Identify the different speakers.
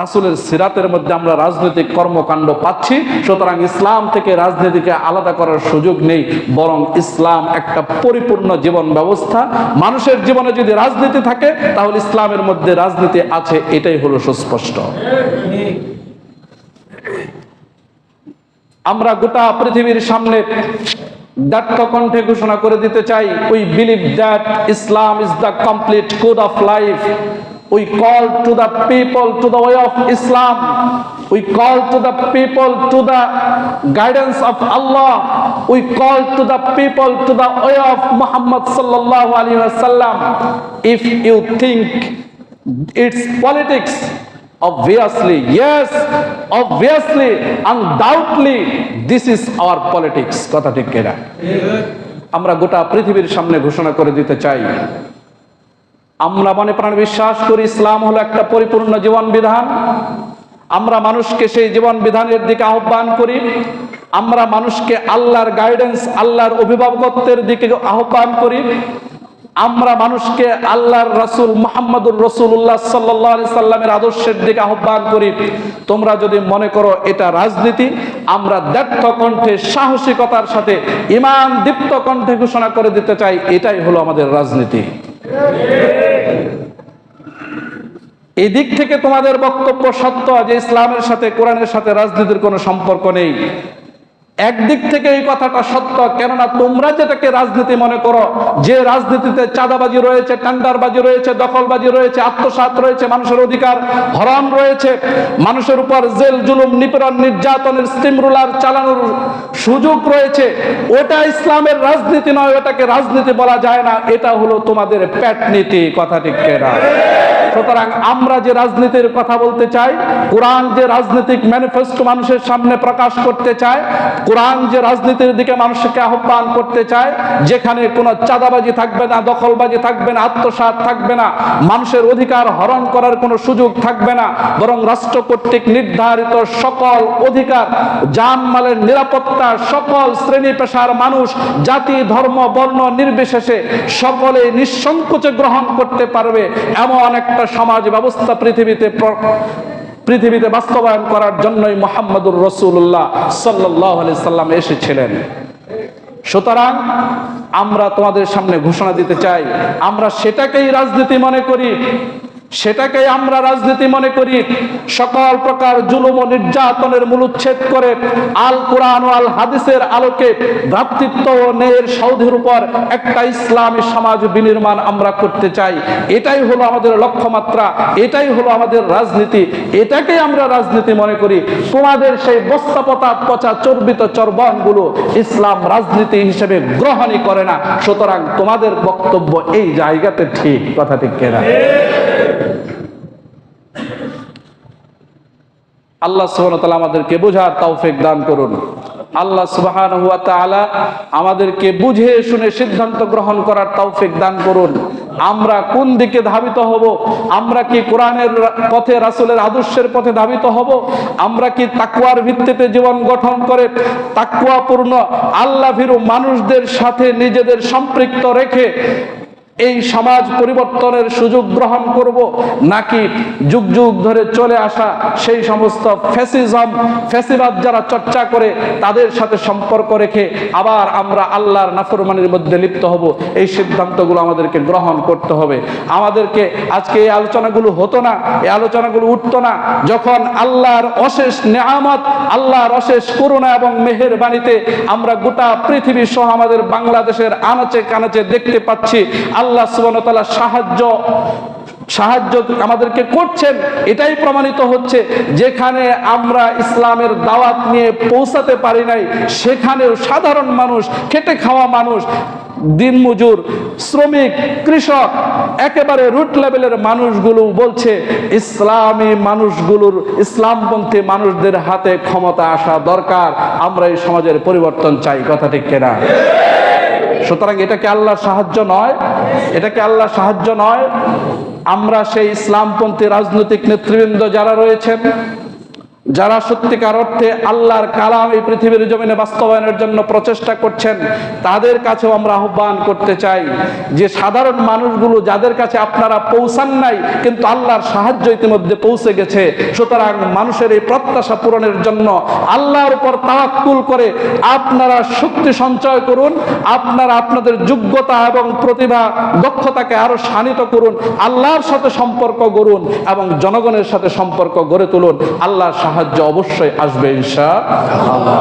Speaker 1: রাসুলের সিরাতের মধ্যে আমরা রাজনৈতিক কর্মকাণ্ড পাচ্ছি, সুতরাং ইসলাম থেকে রাজনীতিকে আলাদা করার সুযোগ নেই, বরং ইসলাম একটা পরিপূর্ণ জীবন ব্যবস্থা। মানুষের জীবনে যদি রাজনীতি থাকে, তাহলে ইসলামের মধ্যে রাজনীতি আছে, এটাই হলো সুস্পষ্ট। আমরা গোটা পৃথিবীর সামনে ডাক্ত কণ্ঠে ঘোষণা করে দিতে চাই we believe that Islam is the complete code of life we call to the people to the way of Islam we call to the people to the guidance of Allah we call to the people to the way of Mohammad সাল্লাল্লাহু আলাইহি ওয়াসাল্লাম if you think it's politics Obviously, yes, obviously, undoubtedly, this is our politics. কথা ঠিক কিনা? আমরা গোটা পৃথিবীর সামনে ঘোষণা করে দিতে চাই। আমরা মনে প্রাণে বিশ্বাস করি ইসলাম হলো একটা পরিপূর্ণ জীবন বিধান। আমরা মানুষকে সেই জীবন বিধানের দিকে আহ্বান করি। আমরা মানুষকে আল্লাহর গাইডেন্স আল্লাহর অভিভাবকত্বের দিকে আহ্বান করি। আমরা মানুষকে আল্লাহর রাসূল মুহাম্মদুর রাসূলুল্লাহ সাল্লাল্লাহু আলাইহি সাল্লামের আদর্শের দিকে আহ্বান করি। তোমরা যদি মনে করো এটা রাজনীতি, আমরা দ্ব্যর্থ কণ্ঠে, সাহসিকতার সাথে ইমান দীপ্ত কণ্ঠে ঘোষণা করে দিতে চাই, এটাই হলো আমাদের রাজনীতি। এই দিক থেকে তোমাদের বক্তব্য সত্য যে ইসলামের সাথে কোরআনের সাথে রাজনীতির কোনো সম্পর্ক নেই। একদিক থেকে এই কথাটা সত্য, কেননা তোমরা যেটাকে রাজনীতি মনে করো, যে রাজনীতিতে চাঁদাবাজি রয়েছে টেন্ডারবাজি রয়েছে, দখলবাজি রয়েছে, আত্মসাৎ রয়েছে, মানুষের অধিকার হরণ রয়েছে, মানুষের উপর জেল, জুলুম, নিপীড়ন, নির্যাতনের স্টিম রুলার চালানোর সুযোগ রয়েছে, ওটা ইসলামের রাজনীতি নয়, ওটাকে রাজনীতি বলা যায় না, এটা হলো তোমাদের প্যাট নীতি, কথা ঠিক কেনা? সুতরাং আমরা যে রাজনীতির কথা বলতে চাই, কোরআন যে রাজনৈতিক ম্যানিফেস্টো মানুষের সামনে প্রকাশ করতে চায়, কোরআন যে রাজনীতির দিকে মানুষকে আহ্বান করতে চায়, যেখানে কোনো চাঁদাবাজি থাকবে না, দখলবাজি থাকবে না, আত্মসাৎ থাকবে না, মানুষের অধিকার হরণ করার কোনো সুযোগ থাকবে না, বরং রাষ্ট্র কর্তৃক নির্ধারিত সকল অধিকার জানমালের নিরাপত্তা, সকল শ্রেণি পেশার মানুষ, জাতি, ধর্ম, বর্ণ নির্বিশেষে সকলে নিঃসংকোচে গ্রহণ করতে পারবে, এমন একটা সমাজ ব্যবস্থা পৃথিবীতে পৃথিবীতে বাস্তবায়ন করার জন্যই মোহাম্মদুর রসুল্লাহ সাল্লাহ আলি সাল্লাম এসেছিলেন। সুতরাং আমরা তোমাদের সামনে ঘোষণা দিতে চাই, আমরা সেটাকেই রাজনীতি মনে করি। সেটাকেই আমরা রাজনীতি মনে করি, সকল প্রকার জুলুম ও নির্যাতনের মূলচ্ছেদ করে আল কোরআন ও আল হাদিসের আলোকে ভ্রাতৃত্ব ও ন্যায়ের সৌধের উপর একটা ইসলামী সমাজ বিনির্মাণ আমরা করতে চাই। এটাই হলো আমাদের লক্ষ্যমাত্রা, এটাই হলো আমাদের রাজনীতি, এটাকেই আমরা রাজনীতি মনে করি। তোমাদের সেই বস্তাপতা পচা চর্বিত চর্বণগুলো ইসলাম রাজনীতি হিসেবে গ্রহণই করে না। সুতরাং তোমাদের বক্তব্য এই জায়গাতে ঠিক, কথা ঠিক কেনা? আল্লাহ সুবহানাহু ওয়া তাআলা আমাদেরকে বোঝার তৌফিক দান করুন। আল্লাহ সুবহানাহু ওয়া তাআলা আমাদেরকে বুঝে শুনে সিদ্ধান্ত গ্রহণ করার তৌফিক দান করুন। আমরা কোন দিকে ধাবিত হব? আমরা কি কোরআনের পথে রাসূলের আদর্শের পথে ধাবিত হব? আমরা কি তাকওয়ার ভিত্তিতে জীবন গঠন করে তাকওয়াপূর্ণ আল্লাহ ভীরু মানুষদের সাথে নিজেদের সম্পৃক্ত রেখে এই সমাজ পরিবর্তনের সুযোগ গ্রহণ করব, নাকি যুগ যুগ ধরে চলে আসা সেই সমস্ত ফ্যাসিজম, ফ্যাসিবাদ যারা চর্চা করে, তাদের সাথে সম্পর্ক রেখে আবার আমরা আল্লাহর নাফরমানির মধ্যে লিপ্ত হব। এই সিদ্ধান্তগুলো আমাদেরকে গ্রহণ করতে হবে। আমাদেরকে আজকে এই আলোচনাগুলো হতো না, এই আলোচনাগুলো উঠতো না, যখন আল্লাহর অশেষ নেয়ামত, আল্লাহর অশেষ করুণা এবং মেহের বাণীতে আমরা গোটা পৃথিবী সহ আমাদের বাংলাদেশের আনাচে কানাচে দেখতে পাচ্ছি আল্লাহ সুবহানাহু সাহায্য সাহায্য আমাদেরকে করছেন, এটাই প্রমাণিত হচ্ছে যেখানে আমরা ইসলামের দাওয়াত নিয়ে পৌঁছাতে পারি নাই, সেখানেও সাধারণ মানুষ, খেটে খাওয়া মানুষ দিনমজুর শ্রমিক, কৃষক, একেবারে রুট লেভেলের মানুষগুলো বলছে, ইসলামী মানুষগুলোর, ইসলামপন্থী মানুষদের হাতে ক্ষমতা আসা দরকার, আমরা এই সমাজের পরিবর্তন চাই, কথা ঠিক কেনা? সুতরাং এটাকে আল্লাহ আল্লাহর সাহায্য নয়? এটাকে আল্লাহ আল্লাহর সাহায্য নয়? আমরা সেই ইসলামপন্থী রাজনৈতিক নেতৃবৃন্দ যারা রয়েছেন যারা সত্যিকার অর্থে আল্লাহর কালাম এই পৃথিবীর জমিনে বাস্তবায়নের জন্য প্রচেষ্টা করছেন, তাদের কাছেও আমরা আহ্বান করতে চাই যে সাধারণ মানুষগুলো যাদের কাছে আপনারা পৌঁছান নাই, কিন্তু আল্লাহর সাহায্য ইতিমধ্যে পৌঁছে গেছে। সুতরাং মানুষের এই প্রত্যাশা পূরণের জন্য আল্লাহর উপর তাওয়াক্কুল করে আপনারা শক্তি সঞ্চয় করুন, আপনারা আপনাদের যোগ্যতা এবং প্রতিভা, দক্ষতাকে আরও শানিত করুন, আল্লাহর সাথে সম্পর্ক গড়ুন এবং জনগণের সাথে সম্পর্ক গড়ে তুলুন। আল্লাহর সাহায্য অবশ্যই আসবে ইনশা আল্লাহ।